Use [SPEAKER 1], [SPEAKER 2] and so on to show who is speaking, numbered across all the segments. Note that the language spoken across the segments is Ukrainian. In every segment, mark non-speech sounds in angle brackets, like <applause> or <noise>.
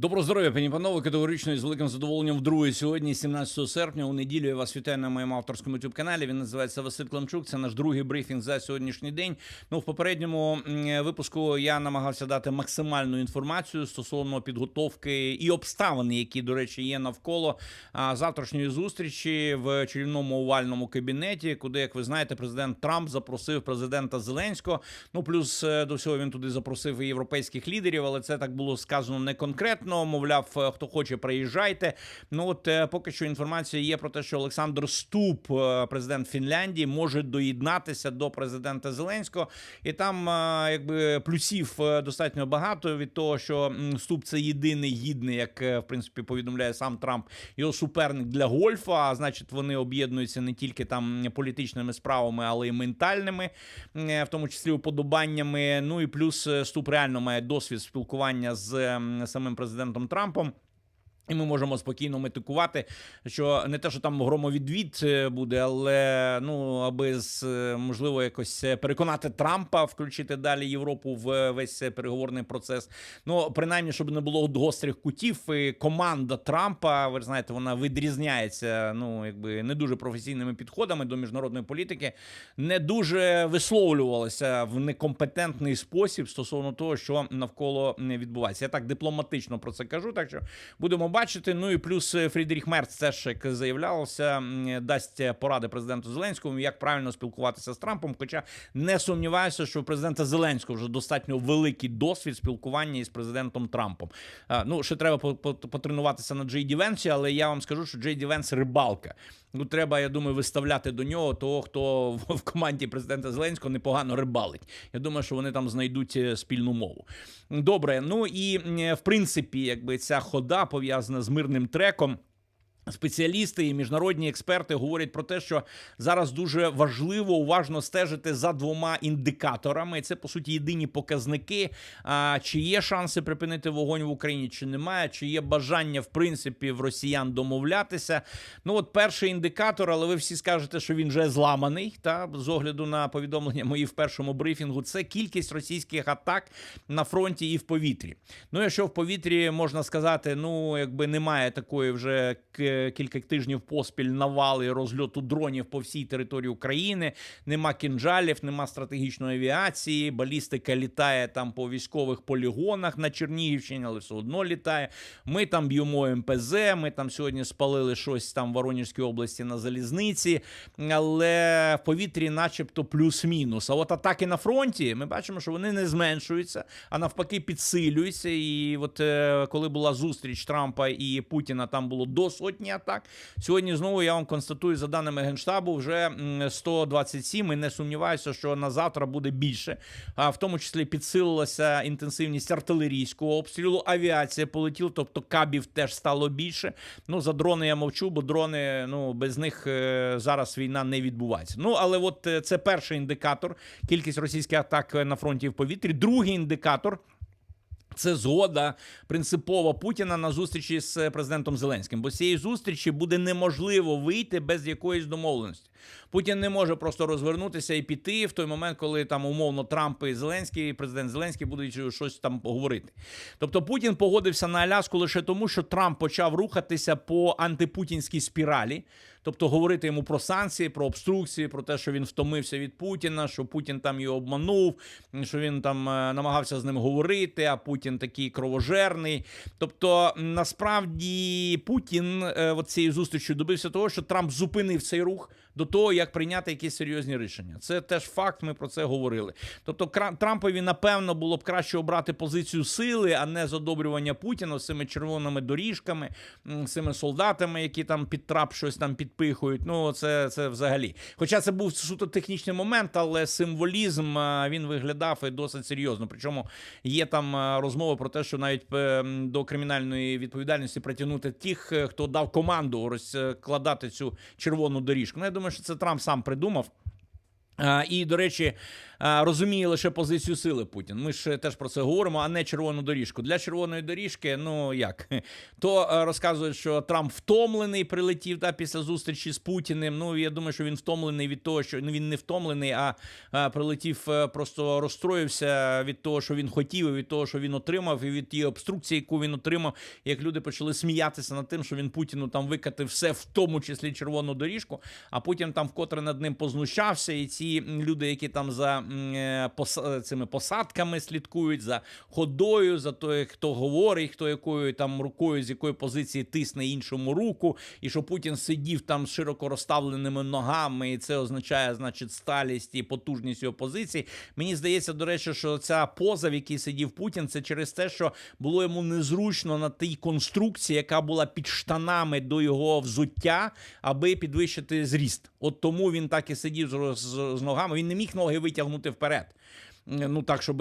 [SPEAKER 1] Доброго здоров'я, пані панове. Категорично і з великим задоволенням вдруге сьогодні, 17 серпня, у неділю я вас вітаю на моєму авторському youtube каналі. Він називається Василь Кламчук. Це наш другий брифінг за сьогоднішній день. Ну, в попередньому випуску я намагався дати максимальну інформацію стосовно підготовки і обставин, які, до речі, є навколо завтрашньої зустрічі в чарівному овальному кабінеті, куди, як ви знаєте, президент Трамп запросив президента Зеленського. Ну плюс е, до всього він туди запросив і європейських лідерів, але це так було сказано не конкретно. Мовляв, е, хто хоче, приїжджайте. Ну от е, поки що інформація є про те, що Олександр Ступ, е, президент Фінляндії, може доєднатися до президента Зеленського, і там якби плюсів достатньо багато від того, що Ступ це єдиний гідний, як в принципі повідомляє сам Трамп, його суперник для гольфа. А значить, вони об'єднуються не тільки там політичними справами, але й ментальними, в тому числі уподобаннями. Ну і плюс Ступ реально має досвід спілкування з самим президентом Трампом. І ми можемо спокійно метикувати, що не те, що там громовідвід е, буде, але ну аби з е, можливо якось е, переконати Трампа включити далі Європу в весь переговорний процес. Ну принаймні, щоб не було гострих кутів. І команда Трампа, ви ж знаєте, вона відрізняється. Ну якби не дуже професійними підходами до міжнародної політики, не дуже висловлювалася в некомпетентний спосіб стосовно того, що навколо не відбувається. Я так дипломатично про це кажу. Так що будемо бачити. Ну і плюс е, Фрідріх Мерц теж як заявлялося, дасть поради президенту Зеленському, як правильно спілкуватися з Трампом. Хоча не сумніваюся, що у президента Зеленського вже достатньо великий досвід спілкування із президентом Трампом. Ну ще треба по- по- потренуватися на Джей Ді Венсі, але я вам скажу, що Джей Ді Венс рибалка. Ну, треба, я думаю, виставляти до нього того, хто <laughs> в- команді президента Зеленського непогано рибалить. Я думаю, що вони там знайдуть е, спільну мову. Добре, ну і в принципі, якби ця хода пов'язана з мирним треком. Спеціалісти і міжнародні експерти говорять про те, що зараз дуже важливо уважно стежити за двома індикаторами. Це по суті єдині показники. А, чи є шанси припинити вогонь в Україні, чи немає, чи є бажання в принципі в росіян домовлятися. Ну от перший індикатор, але ви всі скажете, що він вже зламаний. Та з огляду на повідомлення мої в першому брифінгу, це кількість російських атак на фронті і в повітрі. Ну, якщо в повітрі можна сказати, ну якби немає такої вже кілька тижнів поспіль навали розльоту дронів по всій території України, нема кінжалів, нема стратегічної авіації, балістика літає там по військових полігонах на Чернігівщині, але все одно літає. Ми там б'ємо МПЗ. Ми там сьогодні спалили щось там в Воронежській області на залізниці, але в повітрі, начебто, плюс-мінус. А от атаки на фронті, ми бачимо, що вони не зменшуються, а навпаки, підсилюються. І от е, коли була зустріч Трампа і Путіна, там було до сотні атак. Сьогодні знову я вам констатую за даними генштабу, вже м, 127, і не сумніваюся, що на завтра буде більше. А в тому числі підсилилася інтенсивність артилерійського обстрілу. Авіація полетіла, тобто кабів теж стало більше. Ну за дрони я мовчу, бо дрони ну без них е, зараз війна не відбувається. Ну але от е, це перший індикатор кількість російських атак е, на фронті в повітрі. Другий індикатор. Це згода принципова Путіна на зустрічі з е, президентом Зеленським. Бо з цієї зустрічі буде неможливо вийти без якоїсь домовленості. Путін не може просто розвернутися і піти в той момент, коли там умовно Трамп і Зеленський, і президент Зеленський будуть щось там говорити. Тобто Путін погодився на Аляску лише тому, що Трамп почав рухатися по антипутінській спіралі. Тобто говорити йому про санкції, про обструкції, про те, що він втомився від Путіна, що Путін там його обманув, що він там е, намагався з ним говорити, а Путін такий кровожерний. Тобто, насправді Путін в от цією зустрічю добився того, що Трамп зупинив цей рух до того, як прийняти якісь серйозні рішення. Це теж факт. Ми про це говорили. Тобто, Трампові напевно було б краще обрати позицію сили, а не задобрювання Путіна з цими червоними доріжками, з цими солдатами, які там під трап щось там підпихують. Ну це, це взагалі. Хоча це був суто технічний момент, але символізм він виглядав і досить серйозно. Причому є там а, розмови про те, що навіть до кримінальної відповідальності притягнути тих, е, хто дав команду розкладати цю червону доріжку. Ну я думаю, що це Трамп сам придумав. І, до речі, розуміє лише позицію сили Путін. Ми ж теж про це говоримо, а не червону доріжку. Для червоної доріжки, ну як <laughs> то а, розказують, що Трамп втомлений, прилетів та після зустрічі з Путіним. Ну я думаю, що він втомлений від того, що ну він не втомлений, а, прилетів е, просто розстроївся від того, що він хотів, і від того, що він отримав, і від тієї обструкції, яку він отримав. Як люди почали сміятися над тим, що він Путіну там викатив все, в тому числі червону доріжку, а потім там вкотре над ним познущався, і ці люди, які там за м, е, цими посадками слідкують, за ходою, за той, хто говорить, хто якою там рукою, з якої позиції тисне іншому руку, і що Путін сидів там з широко розставленими ногами, і це означає, значить, сталість і потужність його позиції. Мені здається, до речі, що ця поза, в якій сидів Путін, це через те, що було йому незручно на тій конструкції, яка була під штанами до його взуття, аби підвищити зріст. От тому він так і сидів з, з, ногами. Він не міг ноги витягнути вперед. Ну так, щоб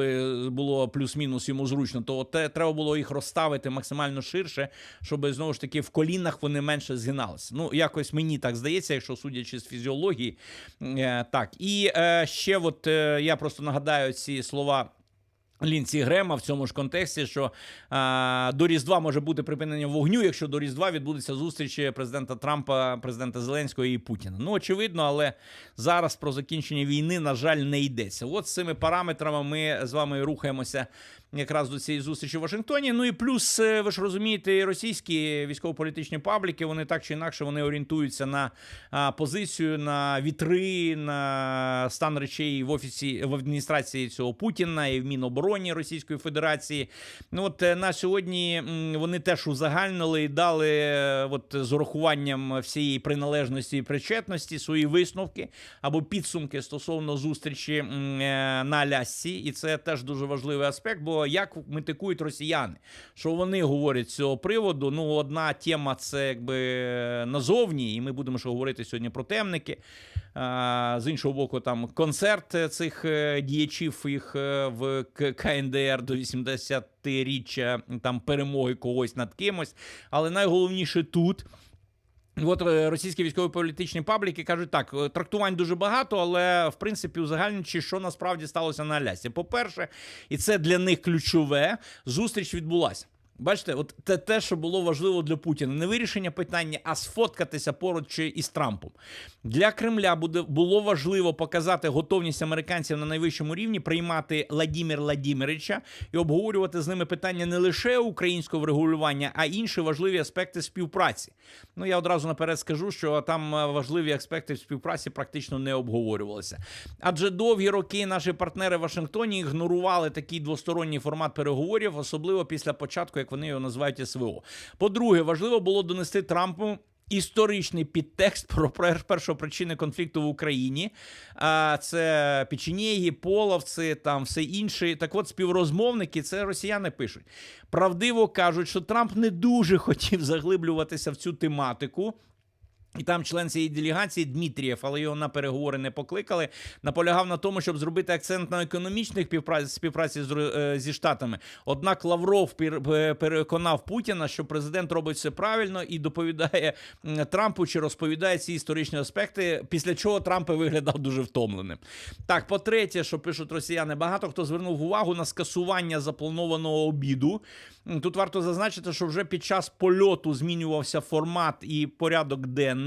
[SPEAKER 1] було плюс-мінус йому зручно, то те треба було їх розставити максимально ширше, щоб знову ж таки в колінах вони менше згиналися. Ну, якось мені так здається, якщо судячи з фізіології. Е, так, і е, ще, от е, я просто нагадаю ці слова. Лінці Грема в цьому ж контексті, що а, до Різдва може бути припинення вогню, якщо до Різдва відбудеться зустріч президента Трампа, президента Зеленського і Путіна. Ну очевидно, але зараз про закінчення війни, на жаль, не йдеться. От з цими параметрами ми з вами рухаємося якраз до цієї зустрічі в Вашингтоні. Ну і плюс, е, ви ж розумієте, російські військово-політичні пабліки вони так чи інакше вони орієнтуються на позицію, на вітри, на стан речей в офісі в адміністрації цього Путіна і в Мінобороні Російської Федерації. Ну от е, на сьогодні вони теж узагальнили і дали е, от з урахуванням всієї приналежності і причетності свої висновки або підсумки стосовно зустрічі на Алясці. І це теж дуже важливий аспект. Бо як метикують росіяни, що вони говорять з цього приводу? Ну, одна тема це якби назовні, і ми будемо ще говорити сьогодні про темники. З іншого боку, там концерт цих е, діячів їх е, в КНДР до 80-річчя там перемоги когось над кимось. Але найголовніше тут. От е, російські військово-політичні пабліки кажуть так: е, трактувань дуже багато, але в принципі узагальнюючи, що насправді сталося на Алясці. По-перше, і це для них ключове, зустріч відбулася. Бачите, от те, те, що було важливо для Путіна, не вирішення питання, а сфоткатися поруч із Трампом. Для Кремля буде було важливо показати готовність американців на найвищому рівні приймати Владимир Владимировича і обговорювати з ними питання не лише українського врегулювання, а інші важливі аспекти співпраці. Ну я одразу наперед скажу, що там е, важливі аспекти співпраці практично не обговорювалися. Адже довгі роки наші партнери в Вашингтоні ігнорували такий двосторонній формат переговорів, особливо після початку, як вони його називають СВО. По-друге, важливо було донести Трампу. Історичний підтекст про пер- першопричини конфлікту в Україні, а це печенєги, половці, там все інше. Так от співрозмовники, це росіяни пишуть. Правдиво кажуть, що Трамп не дуже хотів заглиблюватися в цю тематику. І там член цієї делегації Дмитрієв, але його на переговори не покликали. Наполягав на тому, щоб зробити акцент на економічних співпраці, е, зі штатами. Однак Лавров пер- е, переконав Путіна, що президент робить все правильно і доповідає Трампу чи розповідає ці історичні аспекти. Після чого Трамп виглядав дуже втомленим. Так, по-третє, що пишуть росіяни, багато хто звернув увагу на скасування запланованого обіду. Тут варто зазначити, що вже під час польоту змінювався формат і порядок денний.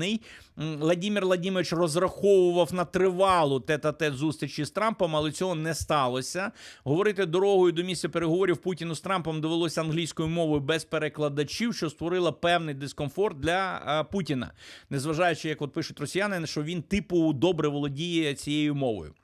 [SPEAKER 1] М, Владимир Владимирович розраховував на тривалу тет-а-тет зустрічі з Трампом, але цього не сталося. Говорити дорогою до місця переговорів Путіну з Трампом довелося англійською мовою без перекладачів, що створило певний дискомфорт для а, Путіна, незважаючи, як от пишуть росіяни, що він типу добре володіє цією мовою.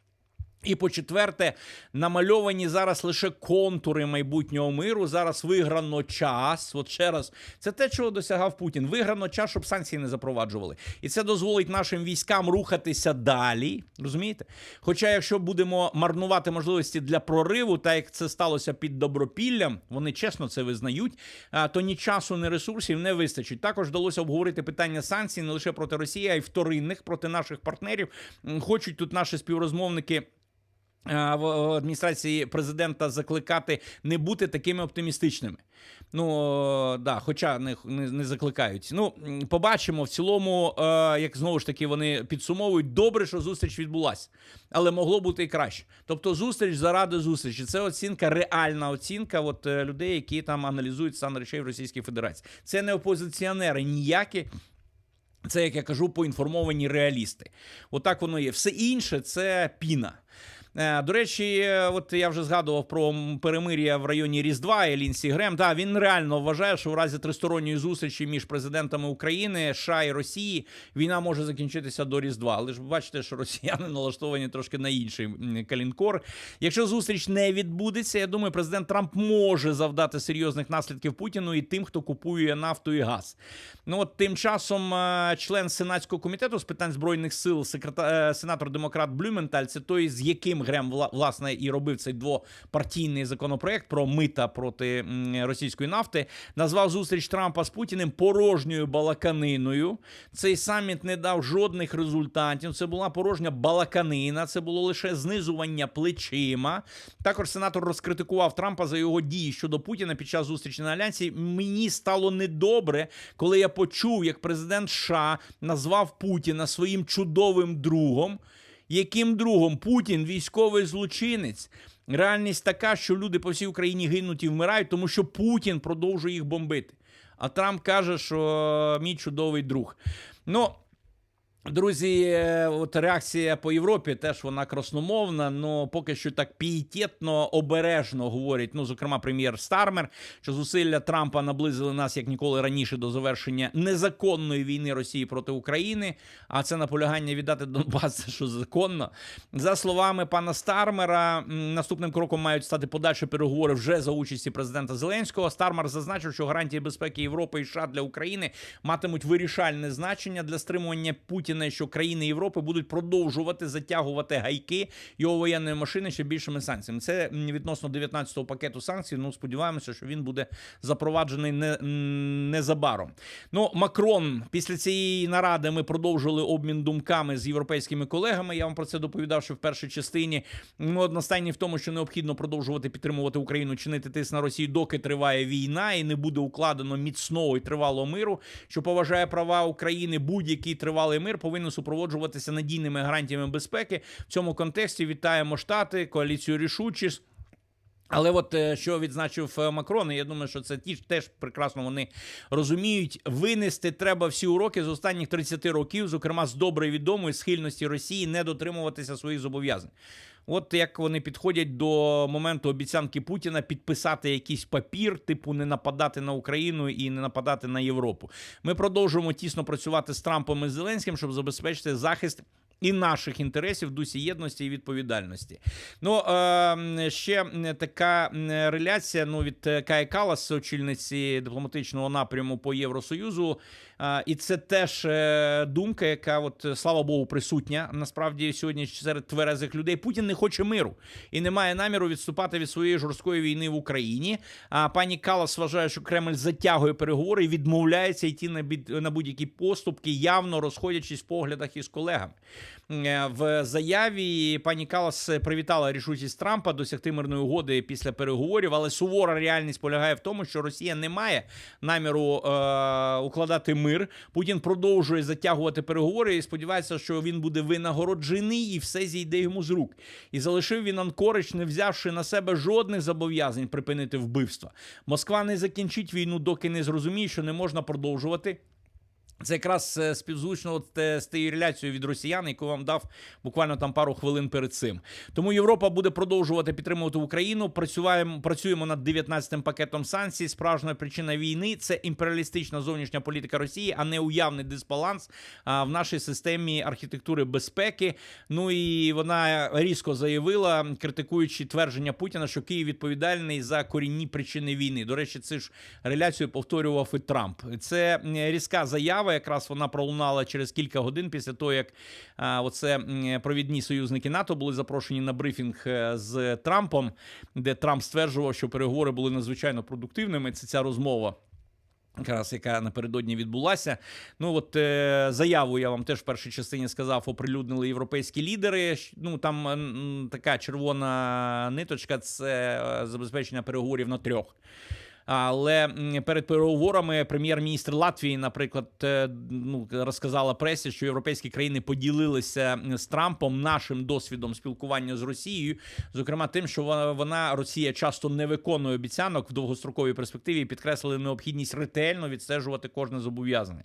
[SPEAKER 1] І по четверте, намальовані зараз лише контури майбутнього миру. Зараз виграно час. От ще раз, це те, чого досягав Путін. Виграно час, щоб санкції не запроваджували. І це дозволить нашим військам рухатися далі. Розумієте? Хоча, якщо будемо марнувати можливості для прориву, так як це сталося під добропіллям, вони чесно це визнають. То ні часу, ні ресурсів не вистачить. Також вдалося обговорити питання санкцій не лише проти Росії, а й вторинних проти наших партнерів. Хочуть тут наші співрозмовники в в адміністрації президента закликати не бути такими оптимістичними. Ну е, да, хоча не, не, не закликають. Ну побачимо в цілому, е, як знову ж таки вони підсумовують, добре, що зустріч відбулася, але могло бути і краще. Тобто, зустріч заради зустрічі. Це оцінка, реальна оцінка от, е, людей, які там аналізують стан речей в Російській Федерації. Це не опозиціонери ніякі. Це, як я кажу, поінформовані реалісти. Отак воно є. Все інше це піна. Е, До речі, е, от я вже згадував про перемир'я в районі Різдва і Лінсі Грем. Да, він реально вважає, що в разі тристоронньої зустрічі між президентами України, США і Росії війна може закінчитися до Різдва. Але ж бачите, що росіяни налаштовані трошки на інший калінкор. Якщо зустріч не відбудеться, я думаю, президент Трамп може завдати серйозних наслідків Путіну і тим, хто купує нафту і газ. Ну от тим часом е, член сенатського комітету з питань збройних сил, секретар, сенатор демократ Блюменталь, це той, з яким Грем власне і робив цей двопартійний законопроект про мита проти російської нафти, назвав зустріч Трампа з Путіним порожньою балаканиною. Цей саміт не дав жодних результатів. Це була порожня балаканина, це було лише знизування плечима. Також сенатор розкритикував Трампа за його дії щодо Путіна під час зустрічі на Альянсі. Мені стало недобре, коли я почув, як президент США назвав Путіна своїм чудовим другом. Яким другом Путін військовий злочинець? Реальність така, що люди по всій Україні гинуть і вмирають, тому що Путін продовжує їх бомбити. А Трамп каже, що мій чудовий друг. Ну. Друзі, е, от реакція по Європі теж вона красномовна. Ну поки що так пієтетно, обережно говорять. Ну, зокрема, прем'єр Стармер, що зусилля Трампа наблизили нас як ніколи раніше до завершення незаконної війни Росії проти України. А це наполягання віддати Донбас, <laughs> що законно. За словами пана Стармера, наступним кроком мають стати подальші переговори вже за участі президента Зеленського. Стармер зазначив, що гарантії безпеки Європи і США для України матимуть вирішальне значення для стримування Путіна, і що країни Європи будуть продовжувати затягувати гайки його воєнної машини ще більшими санкціями. Це відносно 19-го пакету санкцій. Ну сподіваємося, що він буде запроваджений не, незабаром. Ну, Макрон після цієї наради ми продовжили обмін думками з європейськими колегами. Я вам про це доповідав, що в першій частині ми одностайні в тому, що необхідно продовжувати підтримувати Україну, чинити тиск на Росію, доки триває війна, і не буде укладено міцного і тривалого миру, що поважає права України. Будь-який тривалий мир повинен супроводжуватися надійними гарантіями безпеки. В цьому контексті вітаємо штати, коаліцію рішучість. Але от е, що відзначив е, Макрон, і я думаю, що це ті ж теж прекрасно вони розуміють. Винести треба всі уроки з останніх 30 років, зокрема з добре відомої схильності Росії не дотримуватися своїх зобов'язань. От як вони підходять до моменту обіцянки Путіна підписати якийсь папір, типу не нападати на Україну і не нападати на Європу. Ми продовжуємо тісно працювати з Трампом і Зеленським, щоб забезпечити захист. І наших інтересів дусі єдності і відповідальності. Ну е, ще така реляція ну, від е, Каї Калас, очільниці дипломатичного напряму по Євросоюзу. І це теж е, думка, яка, от, е, слава Богу, присутня насправді сьогодні серед тверезих людей. Путін не хоче миру і не має наміру відступати від своєї жорсткої війни в Україні. А пані Калас вважає, що Кремль затягує переговори і відмовляється йти на будь-які поступки, явно розходячись в поглядах із колегами. Е, В заяві пані Калас привітала рішучість Трампа досягти мирної угоди після переговорів, але сувора реальність полягає в тому, що Росія не має наміру е, укладати мир. Путін продовжує затягувати переговори і сподівається, що він буде винагороджений і все зійде йому з рук. І залишив він Анкорич, не взявши на себе жодних зобов'язань припинити вбивства. Москва не закінчить війну, доки не зрозуміє, що не можна продовжувати. Це якраз е, співзвучно от, е, з тією реляцією від росіян, яку вам дав буквально там пару хвилин перед цим. Тому Європа буде продовжувати підтримувати Україну. Працюємо, працюємо над 19-м пакетом санкцій. Справжня причина війни це імперіалістична зовнішня політика Росії, а не уявний дисбаланс в нашій системі архітектури безпеки. Ну і вона різко заявила, критикуючи твердження Путіна, що Київ відповідальний за корінні причини війни. До речі, цю ж реляцію повторював і Трамп. Це різка заява. Якраз вона пролунала через кілька годин після того, як оце провідні союзники НАТО були запрошені на брифінг е, з Трампом, де Трамп стверджував, що переговори були надзвичайно продуктивними. Це ця розмова. Якраз яка напередодні відбулася. Ну от е, заяву я вам теж в першій частині сказав, оприлюднили європейські лідери. Ну там м, така червона ниточка це е, забезпечення переговорів на трьох. Але перед переговорами прем'єр-міністр Латвії, наприклад, е, ну розказала пресі, що європейські країни поділилися з Трампом нашим досвідом спілкування з Росією, зокрема тим, що вона, Росія часто не виконує обіцянок в довгостроковій перспективі, і підкреслили необхідність ретельно відстежувати кожне зобов'язання.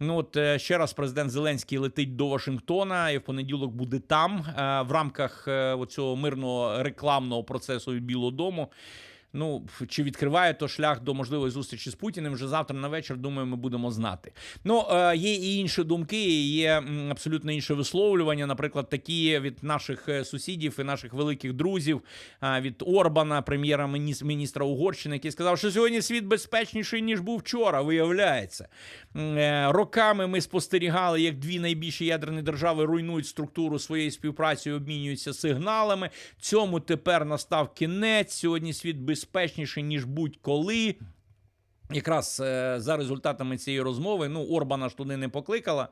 [SPEAKER 1] Ну от е, ще раз президент Зеленський летить до Вашингтона і в понеділок буде там е, в рамках оцього мирного рекламного процесу Білого Дому. Ну, чи відкриває то шлях до можливої зустрічі з Путіним вже завтра на вечір, думаю, ми будемо знати. Ну, е, є і інші думки, є абсолютно інше висловлювання, наприклад, такі від наших е, сусідів і наших великих друзів, е, від Орбана, прем'єра-міністра Угорщини, який сказав, що сьогодні світ безпечніший, ніж був вчора, виявляється. Роками ми спостерігали, як дві найбільші ядерні держави руйнують структуру своєї співпраці і обмінюються сигналами. Цьому тепер настав кінець. Сьогодні світ безпечніший, ніж будь-коли. Якраз е, за результатами цієї розмови, ну Орбана ж туди не покликала,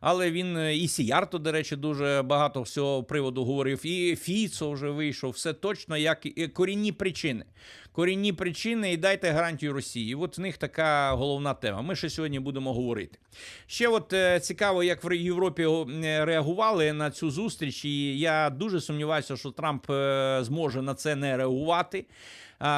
[SPEAKER 1] але він е, і Сіярто, до речі, дуже багато всього приводу говорив. І Фіцо вже вийшов. Все точно як і корінні причини. Корінні причини і дайте гарантію Росії. От в них така головна тема. Ми ще сьогодні будемо говорити. Ще от е, цікаво, як в Європі е, реагували на цю зустріч, і я дуже сумніваюся, що Трамп е, зможе на це не реагувати.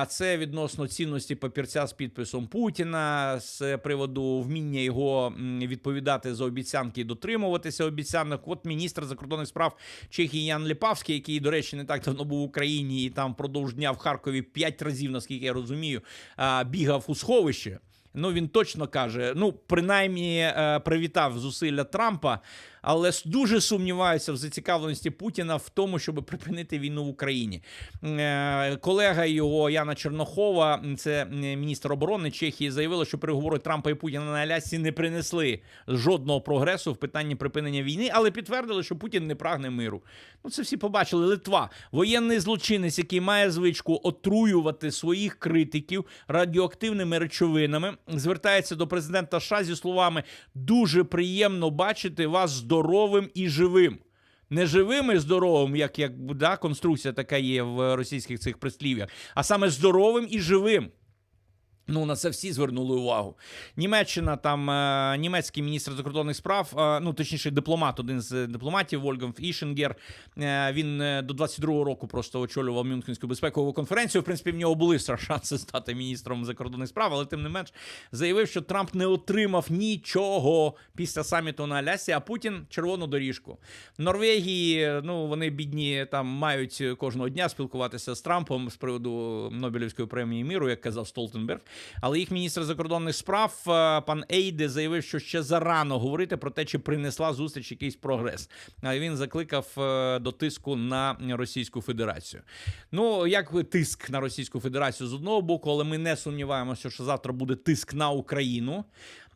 [SPEAKER 1] Це відносно цінності папірця з підписом Путіна з приводу вміння його відповідати за обіцянки і дотримуватися обіцянок. От міністр закордонних справ Чехії Ян Ліпавський, який, до речі, не так давно був в Україні і там впродовж дня в Харкові п'ять разів, наскільки я розумію, бігав у сховище. Ну він точно каже: ну, принаймні, е, привітав зусилля Трампа, але дуже сумніваюся в зацікавленості Путіна в тому, щоб припинити війну в Україні. Е, Колега його Яна Чернохова, це міністр оборони Чехії, заявила, що переговори Трампа і Путіна на Алясці не принесли жодного прогресу в питанні припинення війни, але підтвердили, що Путін не прагне миру. Ну це всі побачили. Литва, воєнний злочинець, який має звичку отруювати своїх критиків радіоактивними речовинами, звертається до президента США зі словами: дуже приємно бачити вас здоровим і живим. Не живим і здоровим, як, як да, конструкція така є в російських цих прислів'ях, а саме здоровим і живим. Ну, на це всі звернули увагу. Німеччина, там е, німецький міністр закордонних справ, е, ну точніше, дипломат, один з дипломатів Вольгам Ішенгер. Е, він до 22-го року просто очолював Мюнхенську безпекову конференцію. В принципі, в нього були <laughs> шанси стати міністром закордонних справ, але тим не менш заявив, що Трамп не отримав нічого після саміту на Алясі, а Путін червону доріжку. Норвегії, ну вони бідні там мають кожного дня спілкуватися з Трампом з приводу Нобелівської премії міру, як казав Столтенберг. Але їх міністр закордонних справ е, пан Ейде заявив, що ще зарано говорити про те, чи принесла зустріч якийсь прогрес. А він закликав е, до тиску на Російську Федерацію. Ну як тиск на Російську Федерацію з одного боку, але ми не сумніваємося, що завтра буде тиск на Україну.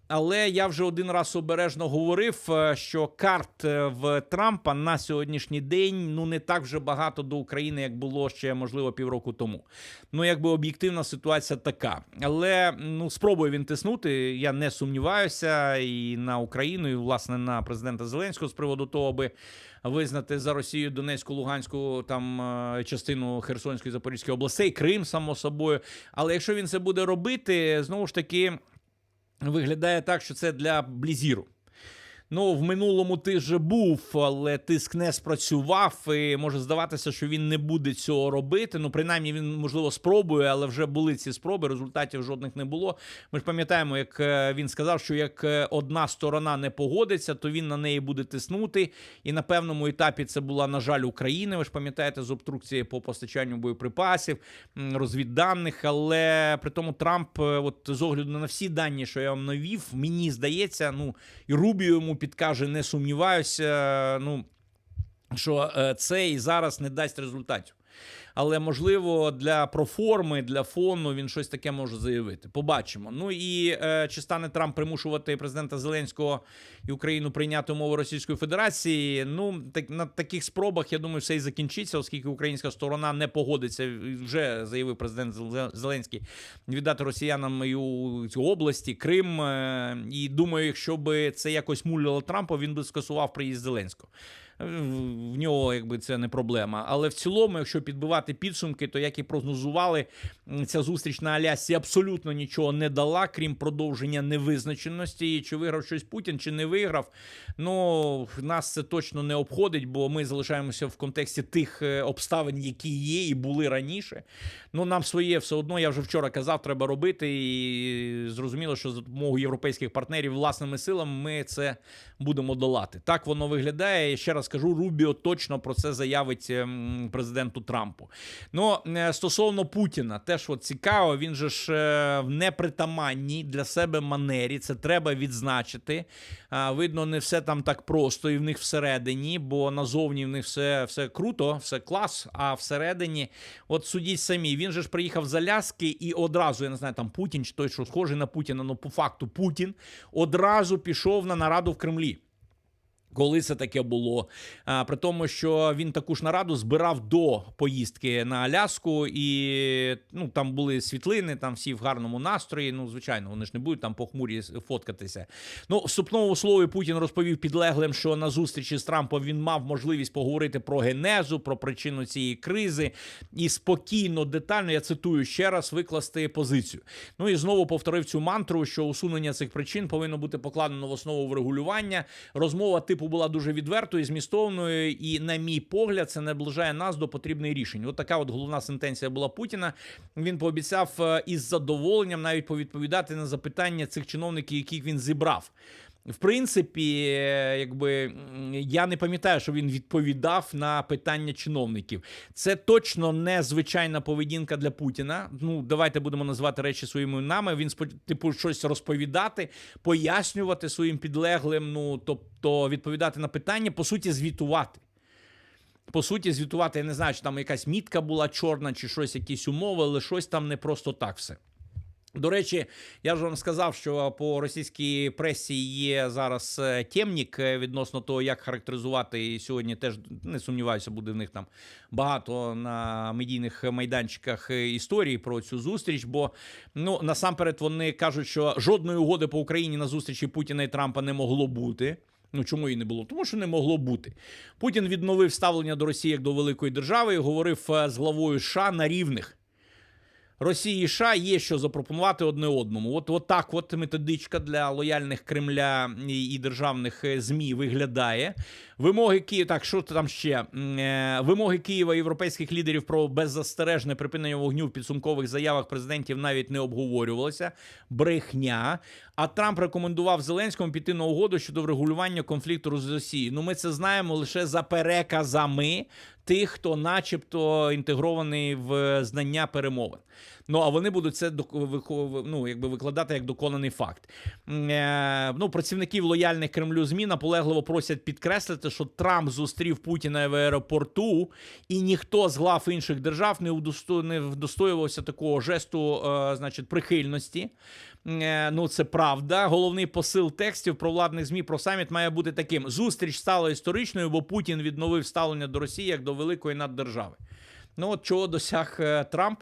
[SPEAKER 1] Але я вже один раз обережно говорив, е, що карт е, в Трампа на сьогоднішній день ну не так вже багато до України, як було ще можливо півроку тому. Ну якби об'єктивна ситуація така. Але ну спробує він тиснути. Я не сумніваюся і на Україну, і власне на президента Зеленського з приводу того, аби визнати за Росію Донецьку, Луганську там е, частину Херсонської Запорізької областей, Крим, само собою. Але якщо він це буде робити, знову ж таки виглядає так, що це для Блізіру. Ну, в минулому ти вже був, але тиск не спрацював. І може здаватися, що він не буде цього робити. Ну, принаймні, він можливо спробує, але вже були ці спроби. Результатів жодних не було. Ми ж пам'ятаємо, як е, він сказав, що як е, одна сторона не погодиться, то він на неї буде тиснути. І на певному етапі це була, на жаль, Україна. Ви ж пам'ятаєте з обструкції по постачанню боєприпасів, розвідданих. Але при тому Трамп, е, от з огляду на всі дані, що я вам навів, мені здається, ну і Рубіо йому підкаже, не сумніваюся. Ну що е, це і зараз не дасть результатів. Але можливо для проформи, для фону він щось таке може заявити. Побачимо. Ну і е, чи стане Трамп примушувати президента Зеленського і Україну прийняти умови Російської Федерації? Ну так на таких спробах я думаю, все і закінчиться, оскільки українська сторона не погодиться. Вже заявив президент Зеленський віддати росіянам і у цю області Крим. е, І думаю, якщо би це якось муляло Трампа, він би скасував приїзд Зеленського. В нього якби це не проблема. Але в цілому, якщо підбивати підсумки, то як і прогнозували, ця зустріч на Алясці абсолютно нічого не дала, крім продовження невизначеності. Чи виграв щось Путін, чи не виграв. Ну нас це точно не обходить, бо ми залишаємося в контексті тих е, обставин, які є і були раніше. Ну нам своє все одно. Я вже вчора казав, треба робити. І зрозуміло, що за допомогою європейських партнерів власними силами ми це будемо долати. Так воно виглядає. Ще раз кажу, Рубіо точно про це заявить ем, президенту Трампу. Ну е, стосовно Путіна, теж от цікаво. Він же ж е, в непритаманній для себе манері. Це треба відзначити. Видно, не все там так просто, і в них всередині, бо назовні в них все, все круто, все клас. А всередині, от судіть самі, він же ж приїхав з Аляски і одразу, я не знаю, там Путін чи той, що схожий на Путіна, ну по факту Путін одразу пішов на нараду в Кремлі. Коли це таке було? А, при тому, що він таку ж нараду збирав до поїздки на Аляску, і ну там були світлини, там всі в гарному настрої. Ну, звичайно, вони ж не будуть там похмурі фоткатися. Ну, вступному слові Путін розповів підлеглим, що на зустрічі з Трампом він мав можливість поговорити про генезу, про причину цієї кризи і спокійно, детально, я цитую ще раз, викласти позицію. Ну і знову повторив цю мантру, що усунення цих причин повинно бути покладено в основу врегулювання. Розмова типу була дуже відвертою, змістовною, і, на мій погляд, це наближає нас до потрібних рішень. От така от головна сентенція була Путіна. Він пообіцяв е, із задоволенням навіть повідповідати на запитання цих чиновників, яких він зібрав. В принципі, якби я не пам'ятаю, що він відповідав на питання чиновників. Це точно не звичайна поведінка для Путіна. Ну, давайте будемо називати речі своїми іменами. Він типу щось розповідати, пояснювати своїм підлеглим. Ну тобто відповідати на питання, по суті, звітувати. По суті, звітувати, я не знаю, чи там якась мітка була чорна, чи щось, якісь умови, але щось там не просто так все. До речі, я ж вам сказав, що по російській пресі є зараз е, темнік е, відносно того, як характеризувати і сьогодні. Теж не сумніваюся, буде в них там багато на медійних майданчиках е, історії про цю зустріч. Бо ну насамперед вони кажуть, що жодної угоди по Україні на зустрічі Путіна і Трампа не могло бути. Ну чому її не було? Тому що не могло бути. Путін відновив ставлення до Росії як до великої держави і говорив з главою США на рівних. Росії і США є що запропонувати одне одному. От, от так от методичка для лояльних Кремля і, державних е, ЗМІ виглядає. Вимоги Києва, так що там ще е, вимоги Києва європейських лідерів про беззастережне припинення вогню в підсумкових заявах президентів навіть не обговорювалося. Брехня. А Трамп рекомендував Зеленському піти на угоду щодо врегулювання конфлікту з Росією. Ну ми це знаємо лише за переказами тих, хто, начебто, інтегрований в знання перемовин. Ну а вони будуть це ну, якби викладати як доконаний факт. Е, ну, працівників лояльних Кремлю ЗМІ наполегливо просять підкреслити, що Трамп зустрів Путіна в аеропорту, і ніхто з глав інших держав не вдостоювався такого жесту, е, значить, прихильності. Е, Ну, це правда. Головний посил текстів про владних змі про саміт має бути таким: зустріч стала історичною, бо Путін відновив ставлення до Росії як до великої наддержави. Ну, от чого досяг е, Трамп.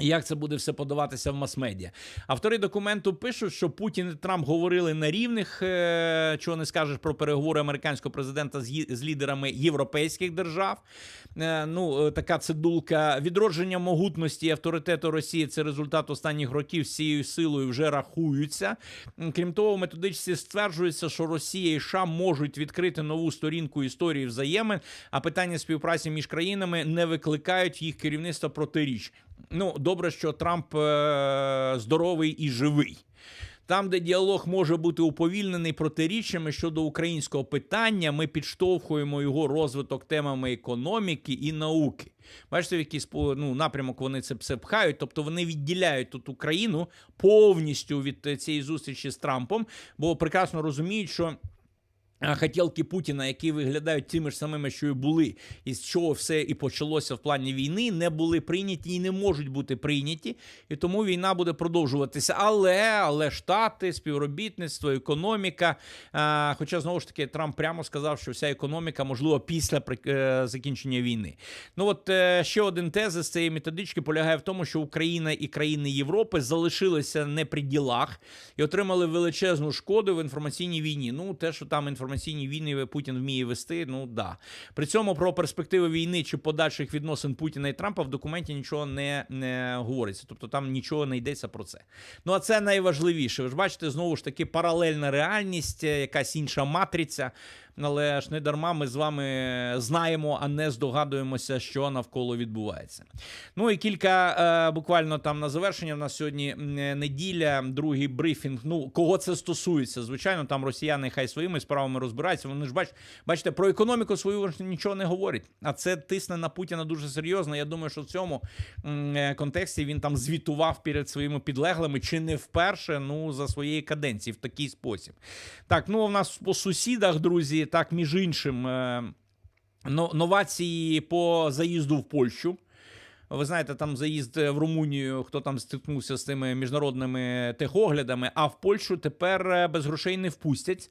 [SPEAKER 1] І Як це буде все подаватися в мас-медіа? Автори документу пишуть, що Путін і Трамп говорили на рівних, е, чого не скажеш про переговори американського президента з, лідерами європейських держав. Е, Ну, е, така цидулка. Відродження могутності і авторитету Росії це результат останніх років з цією силою вже рахуються. Крім того, в методичці стверджується, що Росія і США можуть відкрити нову сторінку історії взаємин, а питання співпраці між країнами не викликають їх керівництва протиріч. Ну, добре, що Трамп е- здоровий і живий. Там, де діалог може бути уповільнений протиріччями щодо українського питання, ми підштовхуємо його розвиток темами економіки і науки. Бачите, в який ну, напрямок вони це все пхають, тобто вони відділяють тут Україну повністю від е, цієї зустрічі з Трампом, бо прекрасно розуміють, що Хотілки Путіна, які виглядають тими ж самими, що і були, і з чого все і почалося в плані війни, не були прийняті і не можуть бути прийняті. І тому війна буде продовжуватися. Але але штати, співробітництво, економіка. Хоча знову ж таки Трамп прямо сказав, що вся економіка можливо після е, закінчення війни. Ну от е, ще один тезис цієї методички полягає в тому, що Україна і країни Європи залишилися не при ділах і отримали величезну шкоду в інформаційній війні. Ну, те, що там інформаційні війни Путін вміє вести, ну да. При цьому про перспективи війни чи подальших відносин Путіна і Трампа в документі нічого не, не говориться. Тобто там нічого не йдеться про це. Ну а це найважливіше. Ви ж бачите, знову ж таки, паралельна реальність, е, якась інша матриця. Але ж не дарма ми з вами знаємо, а не здогадуємося, що навколо відбувається. Ну і кілька е, буквально там на завершення. В нас сьогодні неділя, другий брифінг. Ну кого це стосується? Звичайно, там росіяни хай своїми справами розбираються. Вони ж бач, бачите, про економіку свою ж нічого не говорять. А це тисне на Путіна дуже серйозно. Я думаю, що в цьому е, контексті він там звітував перед своїми підлеглими чи не вперше ну за своєї каденції в такий спосіб. Так, ну у нас по сусідах, друзі, так між іншим. Е, новації по заїзду в Польщу. Ви знаєте, там заїзд в Румунію, хто там стикнувся з тими міжнародними техоглядами, а в Польщу тепер е, без грошей не впустять.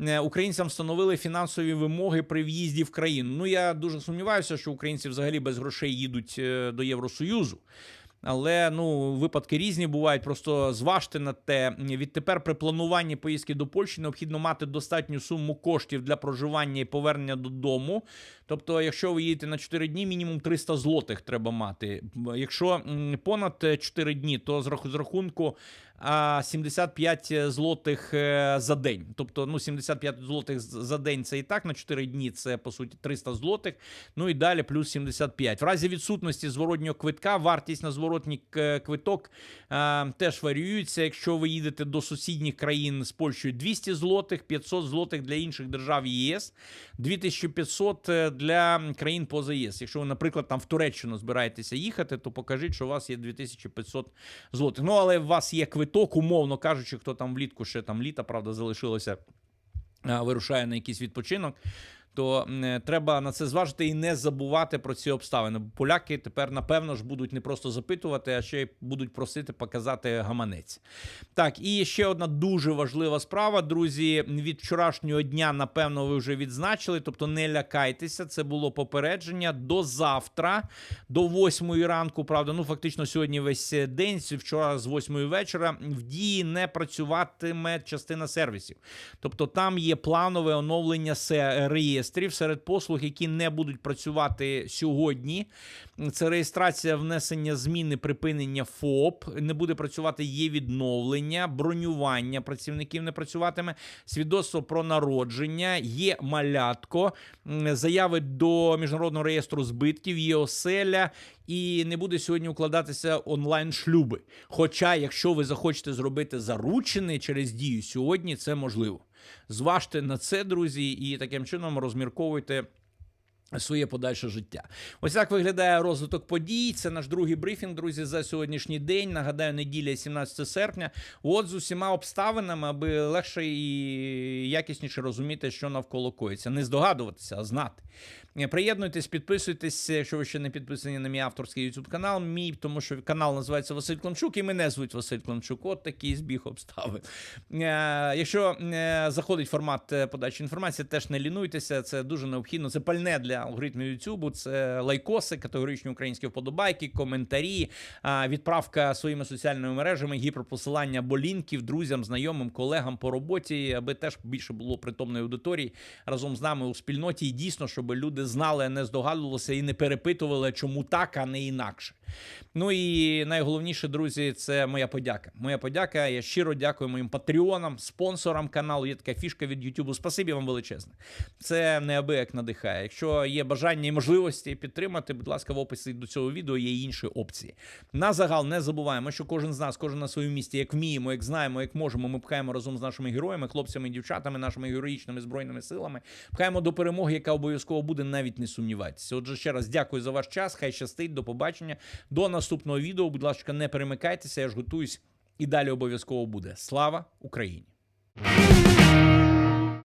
[SPEAKER 1] Е, Українцям встановили фінансові вимоги при в'їзді в країну. Ну я дуже сумніваюся, що українці взагалі без грошей їдуть е, до Євросоюзу. Але ну випадки різні бувають. Просто зважте на те, відтепер при плануванні поїздки до Польщі необхідно мати достатню суму коштів для проживання і повернення додому. Тобто, якщо ви їдете на 4 дні, мінімум 300 злотих треба мати. Якщо понад е, 4 дні, то з рахунку 75 злотих е, за день. Тобто, ну 75 злотих за день це і так на 4 дні. Це по суті 300 злотих. Ну і далі плюс 75. В разі відсутності зворотнього квитка, вартість на зворотній квиток е, теж варіюється. Якщо ви їдете до сусідніх країн з Польщею 200 злотих, 500 злотих для інших держав ЄС, 2500 е, для країн поза ЄС. Якщо ви, наприклад, там в Туреччину збираєтеся їхати, то покажіть, що у вас є 2500 злотих. Ну але у вас є квиток, умовно кажучи, хто там влітку ще там літа, правда, залишилося, вирушає на якийсь відпочинок. То е, треба на це зважити і не забувати про ці обставини. Поляки тепер, напевно, ж будуть не просто запитувати, а ще й будуть просити показати гаманець. Так, і ще одна дуже важлива справа, друзі. Від вчорашнього дня, напевно, ви вже відзначили. Тобто не лякайтеся, це було попередження до завтра, до 8 ранку. Правда, ну фактично сьогодні весь день, вчора з 8 вечора, в дії не працюватиме частина сервісів. Тобто там є планове оновлення се- реєстрів серед послуг, які не будуть працювати сьогодні. Це реєстрація внесення зміни, припинення ФОП, не буде працювати є відновлення, бронювання працівників не працюватиме, свідоцтво про народження, є малятко, заяви до міжнародного реєстру збитків, є оселя. І не буде сьогодні укладатися онлайн шлюби. Хоча, якщо ви захочете зробити заручини через дію сьогодні, це можливо. Зважте на це, друзі, і таким чином розмірковуйте. Своє подальше життя. Ось так виглядає розвиток подій. Це наш другий брифінг, друзі, за сьогоднішній день. Нагадаю, неділя, 17 серпня. От з усіма обставинами, аби легше і якісніше розуміти, що навколо коїться. Не здогадуватися, а знати. Е, Приєднуйтесь, підписуйтесь, якщо ви ще не підписані на мій авторський YouTube канал. Мій, тому що канал називається Василь Климчук, і мене звуть Василь Климчук. От такий збіг обставин. Е, Якщо е, заходить формат подачі інформації, теж не лінуйтеся. Це дуже необхідно. Це пальне для алгоритмів YouTube. Це лайкоси, категоричні українські вподобайки, коментарі, відправка своїми соціальними мережами, гіперпосилання або лінків друзям, знайомим, колегам по роботі, аби теж більше було притомної аудиторії разом з нами у спільноті. І дійсно, щоб люди знали, не здогадувалися і не перепитували, чому так, а не інакше. Ну і найголовніше, друзі, це моя подяка. Моя подяка. Я щиро дякую моїм патреонам, спонсорам каналу. Є така фішка від Ютубу. Спасибі вам величезне. Це неабияк надихає. Якщо є бажання і можливості підтримати, будь ласка, в описі до цього відео є інші опції. На загал не забуваємо, що кожен з нас, кожен на своєму місці, як вміємо, як знаємо, як можемо, ми пхаємо разом з нашими героями, хлопцями дівчатами, нашими героїчними збройними силами. Пхаємо до перемоги, яка обов'язково буде, навіть не сумнівайтеся. Отже, ще раз дякую за ваш час. Хай щастить, до побачення. До наступного відео. Будь ласка, не перемикайтеся. Я ж готуюсь і далі обов'язково буде. Слава Україні!